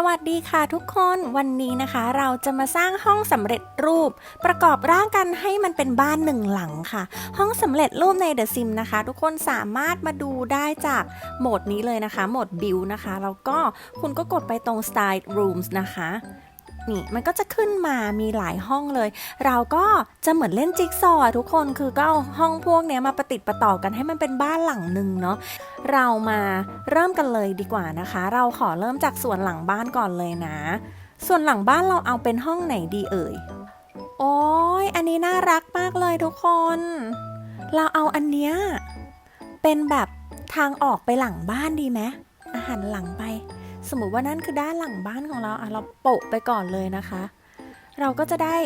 สวัสดีค่ะทุกคนวันนี้นะคะเราจะมาสร้างห้องสำเร็จรูป ประกอบร่างกันให้มันเป็นบ้านหนึ่งหลังค่ะ ห้องสำเร็จรูปใน The Sim นะคะ ทุกคนสามารถมาดูได้จากโหมดนี้เลยนะคะโหมด Build นะคะแล้วก็คุณก็กดไปตรง Style Rooms นะคะ นี่มันก็จะขึ้นมามีหลายห้องเลย เราก็จะเหมือนเล่นจิ๊กซอว์ทุกคนคือก็เอาห้องพวกเนี้ยมาประติดประต่อกันให้มันเป็นบ้านหลังหนึ่งเนาะเรามาเริ่มกันเลยดีกว่านะคะ เราขอเริ่มจากส่วนหลังบ้านก่อนเลยนะ ส่วนหลังบ้านเราเอาเป็นห้องไหนดีเอ่ยโอ้ยอันนี้น่ารักมากเลยทุกคน เราเอาอันเนี้ยเป็นแบบทางออกไปหลังบ้านดีไหมอาหารหลังไป สมมติว่านั่นคือด้านหลังบ้านของเราอะเราโปะไปก่อนเลยนะคะ เราก็จะได้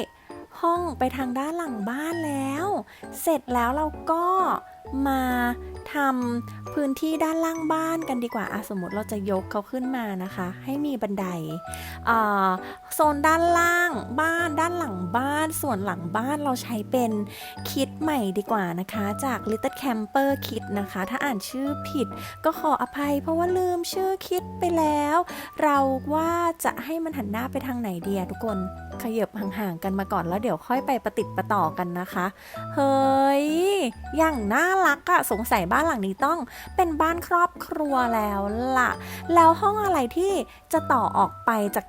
ห้องไปทางด้านหลังบ้านแล้ว เสร็จแล้วเราก็ มาทำพื้นที่ด้านล่างบ้านกันดีกว่าสมมติเราจะยกเขาขึ้นมานะคะ ให้มีบันไดอ่าโซนด้านล่างบ้านด้านหลังบ้าน ส่วนหลังบ้านเราใช้เป็นคิดใหม่ดีกว่านะคะ จาก Little Camper Kit นะคะ ถ้าอ่านชื่อผิดก็ขออภัย เพราะว่าลืมชื่อคิดไปแล้ว เราว่าจะให้มันหันหน้าไปทางไหนดีทุกคนขยับห่างๆกันมาก่อนแล้วเดี๋ยวค่อยไปประติดประต่อกันนะคะ เฮ้ยอย่างน่าารักอะสงสัยบ้านหลังนี้ต้องเป็นบ้านครอบครัวแล้วล่ะ แล้วห้องอะไรที่จะต่อออกไปจาก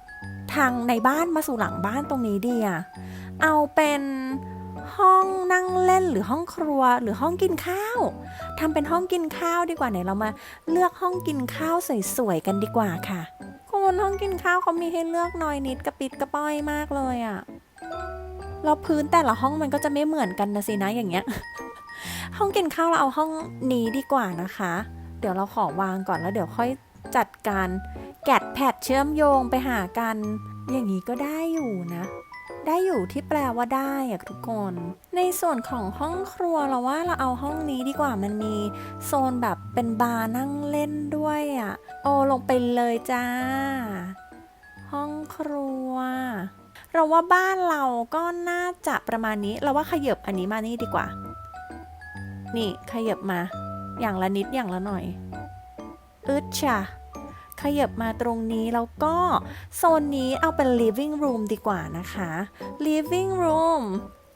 ทางในบ้านมาสู่หลังบ้านตรงนี้ดีอะเอาเป็นห้องนั่งเล่นหรือห้องครัวหรือห้องกินข้าวทำเป็นห้องกินข้าวดีกว่าไหนเรามาเลือกห้องกินข้าวสวยๆกันดีกว่าค่ะคุณห้องกินข้าวเขามีให้เลือกน้อยนิดกระปิดกระป้อยมากเลยอะแล้วพื้นแต่ละห้องมันก็จะไม่เหมือนกันนะสินะอย่างเงี้ย ห้องกินข้าวเราเอาห้องนี้ดีกว่านะคะ เดี๋ยวเราขอวางก่อนแล้วเดี๋ยวค่อยจัดการแกะแพดเชื่อมโยงไปหากัน อย่างนี้ก็ได้อยู่นะ ได้อยู่ที่แปลว่าได้อะทุกคน ในส่วนของห้องครัวเราว่าเราเอาห้องนี้ดีกว่ามันมีโซนแบบเป็นบาร์นั่งเล่นด้วยอะ่ะโอลงไปเลยจ้า ห้องครัว เราว่าบ้านเราก็น่าจะประมาณนี้ เราว่าขยับอันนี้มานี่ดีกว่า นี่ขยับมา อย่างละนิดอย่างละหน่อยอึดช่ะขยับมาตรงนี้แล้วก็โซนนี้เอาเป็น living room ดีกว่านะคะ living room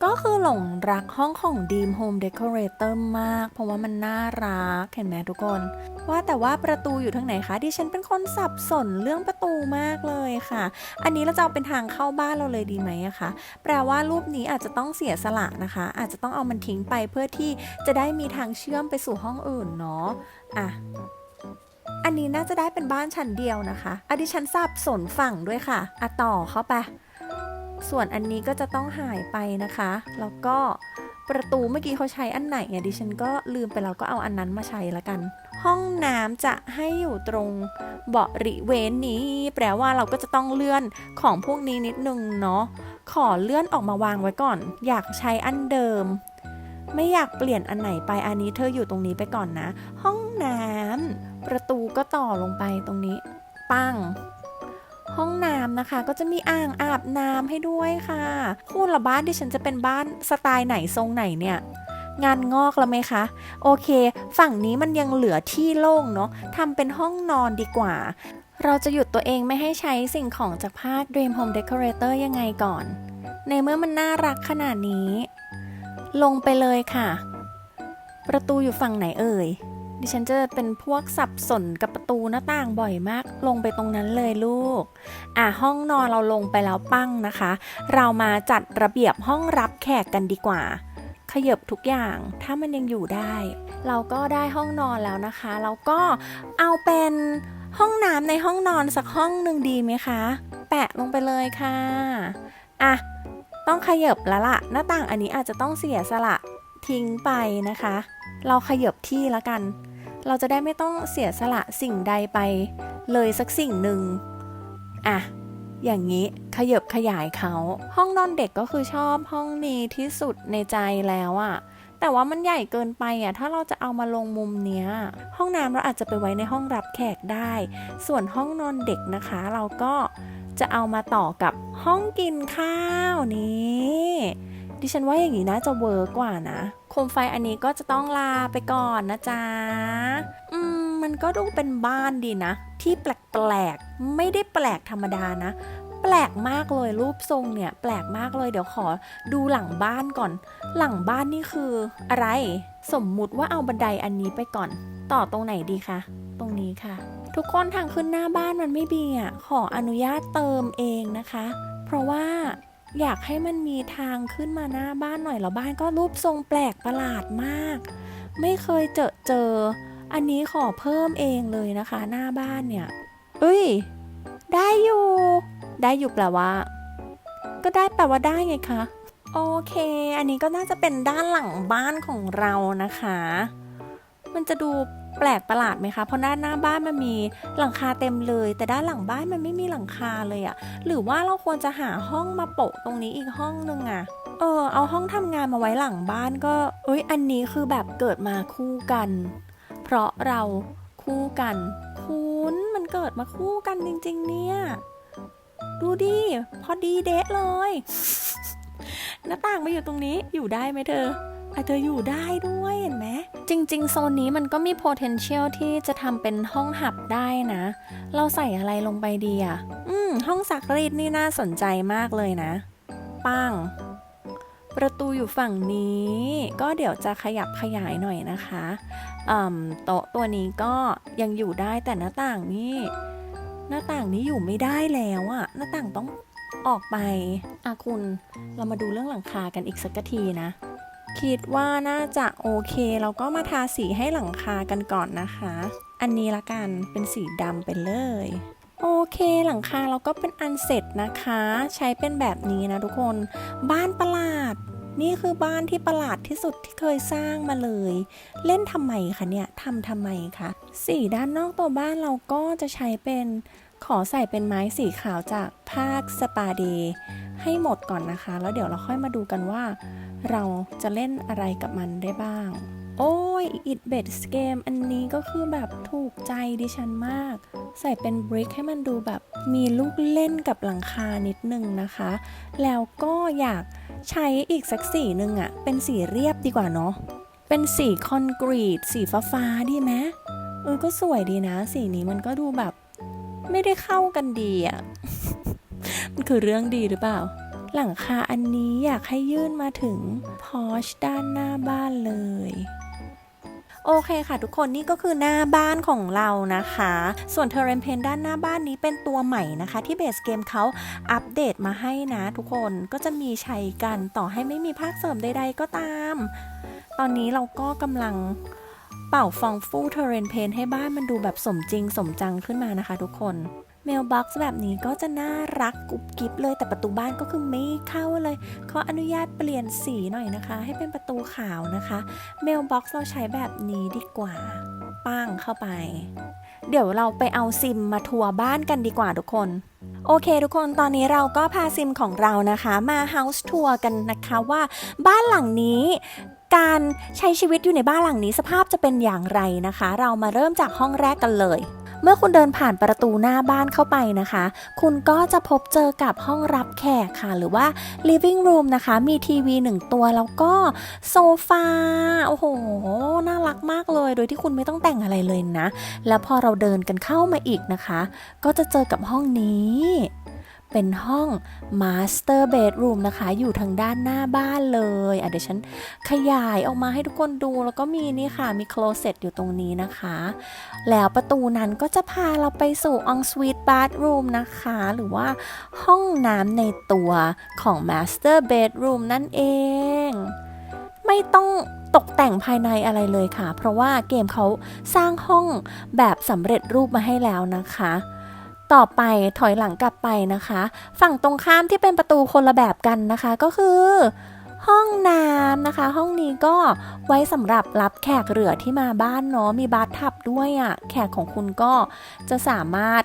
ก็คือหลงรักห้องของ Dream Home Decorator มาก เพราะว่ามันน่ารัก เห็นไหมทุกคน ว่าแต่ว่าประตูอยู่ทางไหนคะ ดิฉันเป็นคนสับสนเรื่องประตูมากเลยค่ะ อันนี้เราจะเอาเป็นทางเข้าบ้านเราเลยดีไหมอะคะ แปลว่ารูปนี้อาจจะต้องเสียสละนะคะ อาจจะต้องเอามันทิ้งไปเพื่อที่จะได้มีทางเชื่อมไปสู่ห้องอื่นเนาะ อะอันนี้น่าจะได้เป็นบ้านชั้นเดียวนะคะอะดิฉันสับสนฝั่งด้วยค่ะอะต่อเข้าไป ส่วนอันนี้ก็จะต้องหายไปนะคะ แล้วก็ประตูเมื่อกี้เขาใช้อันไหนอะดิฉันก็ลืมไปแล้วก็เอาอันนั้นมาใช้ละกัน ห้องน้ำจะให้อยู่ตรงเบาะริเวนนี้ แปลว่าเราก็จะต้องเลื่อนของพวกนี้นิดนึงเนาะขอเลื่อนออกมาวางไว้ก่อน อยากใช้อันเดิม ไม่อยากเปลี่ยนอันไหนไปอันนี้เธออยู่ตรงนี้ไปก่อนนะ ห้องน้ำประตูก็ต่อลงไปตรงนี้ ปัง ห้องน้ำนะคะ ก็จะมีอ่างอาบน้ำให้ด้วยค่ะ คุณละบ้านที่ฉันจะเป็นบ้านสไตล์ไหนทรงไหนเนี่ยงานงอกแล้วไหมคะ โอเค ฝั่งนี้มันยังเหลือที่โล่งเนาะทำเป็นห้องนอนดีกว่า เราจะหยุดตัวเองไม่ให้ใช้สิ่งของจากภาค Dream Home Decorator ยังไงก่อน ในเมื่อมันน่ารักขนาดนี้ ลงไปเลยค่ะ ประตูอยู่ฝั่งไหนเอ่ย ดิฉันจะเป็นพวกสับสนกับประตูหน้าต่างบ่อยมาก ลงไปตรงนั้นเลยลูก อะห้องนอนเราลงไปแล้วปั้งนะคะ เรามาจัดระเบียบห้องรับแขกกันดีกว่า ขยบทุกอย่างถ้ามันยังอยู่ได้ เราก็ได้ห้องนอนแล้วนะคะ เราก็เอาเป็นห้องน้ำในห้องนอนสักห้องหนึ่งดีไหมคะ แปะลงไปเลยค่ะ อะ ต้องขยบแล้วล่ะ หน้าต่างอันนี้อาจจะต้องเสียสละทิ้งไปนะคะ เราขยบที่แล้วกัน เราจะได้ไม่ต้องเสียสละสิ่งใดไป เลยสักสิ่งหนึ่งอะอย่างนี้ขยบขยายเขาห้องนอนเด็กก็คือชอบห้องนี้ที่สุดในใจแล้วอะแต่ว่ามันใหญ่เกินไปอะถ้าเราจะเอามาลงมุมเนี้ย ห้องน้ำเราอาจจะไปไว้ในห้องรับแขกได้ ส่วนห้องนอนเด็กนะคะ เราก็จะเอามาต่อกับห้องกินข้าวนี้ ดิฉันว่าอย่างนี้น่าจะเวิร์กกว่านะโคมไฟอันนี้ก็จะต้องลาไปก่อนนะจ๊ะ อืม มันก็ดูเป็นบ้านดีนะ ที่แปลกๆ ไม่ได้แปลกธรรมดานะ แปลกมากเลยรูปทรงเนี่ย แปลกมากเลยเดี๋ยวขอดูหลังบ้านก่อน หลังบ้านนี่คืออะไร สมมุติว่าเอาบันไดอันนี้ไปก่อน ต่อตรงไหนดีคะ ตรงนี้ค่ะ ทุกคนทางขึ้นหน้าบ้านมันไม่มีอะ ขออนุญาตเติมเองนะคะ เพราะว่า อยากให้มันมีทางขึ้นมาหน้าบ้านหน่อยแล้วบ้านก็รูปทรงแปลกประหลาดมาก ไม่เคยเจอเจอ อันนี้ขอเพิ่มเองเลยนะคะ หน้าบ้านเนี่ยเอ้ย ได้อยู่ ได้อยู่แปลว่า ก็ได้แปลว่าได้ไงคะโอเค อันนี้ก็น่าจะเป็นด้านหลังบ้านของเรานะคะ มันจะดู แปลกประหลาดไหมคะ เพราะด้านหน้าบ้านมันมีหลังคาเต็มเลย แต่ด้านหลังบ้านมันไม่มีหลังคาเลยอะหรือว่าเราควรจะหาห้องมาโปะตรงนี้อีกห้องนึงอะเออเอาห้องทำงานมาไว้หลังบ้านก็ เอ้ยอันนี้คือแบบเกิดมาคู่กัน เพราะเราคู่กัน คุณมันเกิดมาคู่กันจริง ๆ เนี่ย ดูดิพอดีเดะเลย หน้าต่างมาอยู่ตรงนี้อยู่ได้ไหมเธอ อะเธออยู่ได้ด้วยเห็นไหมจริง ๆ โซนนี้มันก็มี potential ที่จะทำเป็นห้องหับได้นะ เราใส่อะไรลงไปดีอะ อืม ห้องซักรีดนี่น่าสนใจมากเลยนะ ปัง ประตูอยู่ฝั่งนี้ ก็เดี๋ยวจะขยับขยายหน่อยนะคะโต๊ะตัวนี้ก็ยังอยู่ได้แต่หน้าต่างนี่ หน้าต่างนี้อยู่ไม่ได้แล้วอะหน้าต่างต้องออกไปอะคุณ เรามาดูเรื่องหลังคากันอีกสักทีนะ คิดว่าน่าจะโอเคเราก็มาทาสีให้หลังคากันก่อนนะคะ อันนี้ละกันเป็นสีดำไปเลย โอเคหลังคาเราก็เป็นอันเสร็จนะคะ ใช้เป็นแบบนี้นะทุกคน บ้านประหลาด นี่คือบ้านที่ประหลาดที่สุดที่เคยสร้างมาเลย เล่นทำไมคะเนี่ยทำทำไมคะสีด้านนอกตัวบ้านเราก็จะใช้เป็นขอใส่เป็นไม้สีขาวจากภาคสปาเดให้หมดก่อนนะคะ แล้วเดี๋ยวเราค่อยมาดูกันว่า เราจะเล่นอะไรกับมันได้บ้าง โอ้ย It b e t Game อันนี้ก็คือแบบถูกใจดิฉันมาก ใส่เป็นบริกให้มันดูแบบมีลูกเล่นกับหลังคานิดนึงนะคะ แล้วก็อยากใช้อีกสักสีหนึ่งอะเป็นสีเรียบดีกว่าเนาะ เป็นสีคอนกรีต สีฟ้าฟ้าดีไหมเออก็สวยดีนะ สีนี้มันก็ดูแบบ ไม่ได้เข้ากันดีอะมันคือเรื่องดีหรือเปล่า หลังคาอันนี้อยากให้ยื่นมาถึงพอชด้านหน้าบ้านเลยโอเคค่ะทุกคนนี่ก็คือหน้าบ้านของเรานะคะ ส่วนเทเรนเพนด้านหน้าบ้านนี้เป็นตัวใหม่นะคะ ที่เบสเกมเขาอัปเดตมาให้นะทุกคนก็จะมีใช้กันต่อให้ไม่มีภาคเสริมใดๆก็ตาม ตอนนี้เราก็กำลังเป่าฟองฟูเทเรนเพนให้บ้านมันดูแบบสมจริงสมจังขึ้นมานะคะทุกคน เมลบ็อกซ์แบบนี้ก็จะน่ารักกุบกิบเลยแต่ประตูบ้านก็คือไม่เข้าเลยขออนุญาตเปลี่ยนสีหน่อยนะคะ ให้เป็นประตูขาวนะคะ เมลบ็อกซ์เราใช้แบบนี้ดีกว่าป้างเข้าไป เดี๋ยวเราไปเอาซิมมาทัวร์บ้านกันดีกว่าทุกคนโอเคทุกคนตอนนี้เราก็พาซิมของเรานะคะ มาเฮาส์ทัวร์กันนะคะว่าบ้านหลังนี้การใช้ชีวิตอยู่ในบ้านหลังนี้สภาพจะเป็นอย่างไรนะคะ เรามาเริ่มจากห้องแรกกันเลย เมื่อคุณเดินผ่านประตูหน้าบ้านเข้าไปนะคะ คุณก็จะพบเจอกับห้องรับแขกค่ะ หรือว่า living room นะคะ มีทีวีหนึ่งตัวแล้วก็โซฟา โอ้โห น่ารักมากเลย โดยที่คุณไม่ต้องแต่งอะไรเลยนะ แล้วพอเราเดินกันเข้ามาอีกนะคะ ก็จะเจอกับห้องนี้ เป็นห้อง Master Bedroom นะคะ อยู่ทางด้านหน้าบ้านเลยอะเดี๋ยวฉันขยายออกมาให้ทุกคนดู แล้วก็มีนี่ค่ะ มี closet อยู่ตรงนี้นะคะ แล้วประตูนั้นก็จะพาเราไปสู่ ensuite bathroom นะคะ หรือว่าห้องน้ำในตัวของ Master Bedroom นั่นเอง ไม่ต้องตกแต่งภายในอะไรเลยค่ะ เพราะว่าเกมเขาสร้างห้องแบบสำเร็จรูปมาให้แล้วนะคะ ต่อไปถอยหลังกลับไปนะคะ ฝั่งตรงข้ามที่เป็นประตูคนละแบบกันนะคะก็คือ ห้องน้ำนะคะ ห้องนี้ก็ไว้สำหรับรับแขกเหลือที่มาบ้านเนาะมีบาร์ทับด้วยอะ่ะแขกของคุณก็จะสามารถ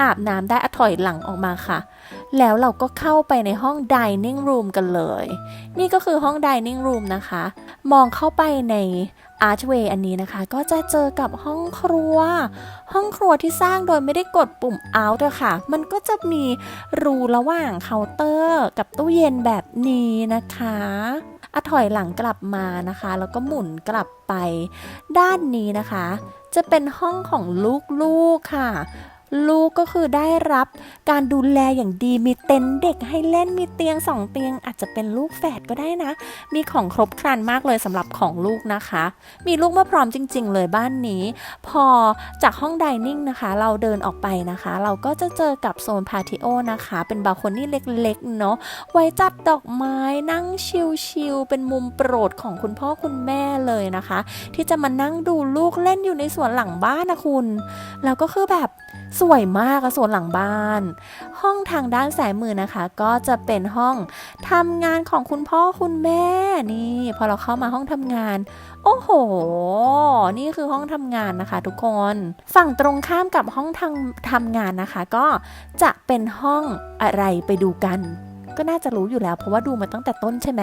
อาบน้ำได้อถอยหลังออกมาค่ะ แล้วเราก็เข้าไปในห้อง dining room กันเลย นี่ก็คือห้อง dining room นะคะ มองเข้าไปใน อาร์ชเวย์อันนี้นะคะก็จะเจอกับห้องครัว ห้องครัวที่สร้างโดยไม่ได้กดปุ่ม out อะค่ะ มันก็จะมีรูระหว่างเคาน์เตอร์กับตู้เย็นแบบนี้นะคะอะถอยหลังกลับมานะคะ แล้วก็หมุนกลับไปด้านนี้นะคะ จะเป็นห้องของลูกๆค่ะ ลูกก็คือได้รับการดูแลอย่างดีมีเต็นท์เด็กให้เล่นมีเตียงสองเตียง อาจจะเป็นลูกแฝดก็ได้นะ มีของครบครันมากเลยสำหรับของลูกนะคะ มีลูกมาพร้อมจริง ๆ เลยบ้านนี้ พอจากห้องไดนิ่งนะคะ เราเดินออกไปนะคะ เราก็จะเจอกับโซนพาติโอนะคะ เป็นบาร์โคนี่เล็กๆเนาะไว้จัดดอกไม้นั่งชิลๆเป็นมุมโปรดของคุณพ่อคุณแม่เลยนะคะ ที่จะมานั่งดูลูกเล่นอยู่ในสวนหลังบ้านนะคุณแล้วก็คือแบบ สวยมากอะสวนหลังบ้าน ห้องทางด้านซ้ายมือนะคะ ก็จะเป็นห้องทำงานของคุณพ่อคุณแม่นี่ พอเราเข้ามาห้องทำงาน โอ้โห นี่คือห้องทำงานนะคะ ทุกคน ฝั่งตรงข้ามกับห้องทำทำงานนะคะ ก็จะเป็นห้องอะไรไปดูกัน ก็น่าจะรู้อยู่แล้ว เพราะว่าดูมาตั้งแต่ต้นใช่ไหม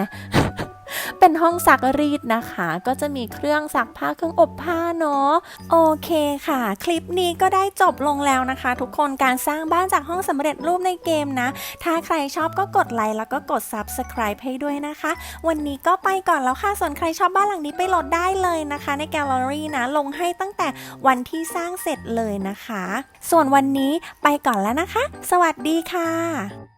เป็นห้องซักรีดนะคะ ก็จะมีเครื่องซักผ้าเครื่องอบผ้าเนาะโอเคค่ะ คลิปนี้ก็ได้จบลงแล้วนะคะ ทุกคนการสร้างบ้านจากห้องสำเร็จรูปในเกมนะ ถ้าใครชอบก็กดไลค์แล้วก็กด Subscribe ให้ด้วยนะคะ วันนี้ก็ไปก่อนแล้วค่ะส่วนใครชอบบ้านหลังนี้ไปโหลดได้เลยนะคะ ในแกลเลอรี่นะลงให้ตั้งแต่วันที่สร้างเสร็จเลยนะคะ ส่วนวันนี้ไปก่อนแล้วนะคะ สวัสดีค่ะ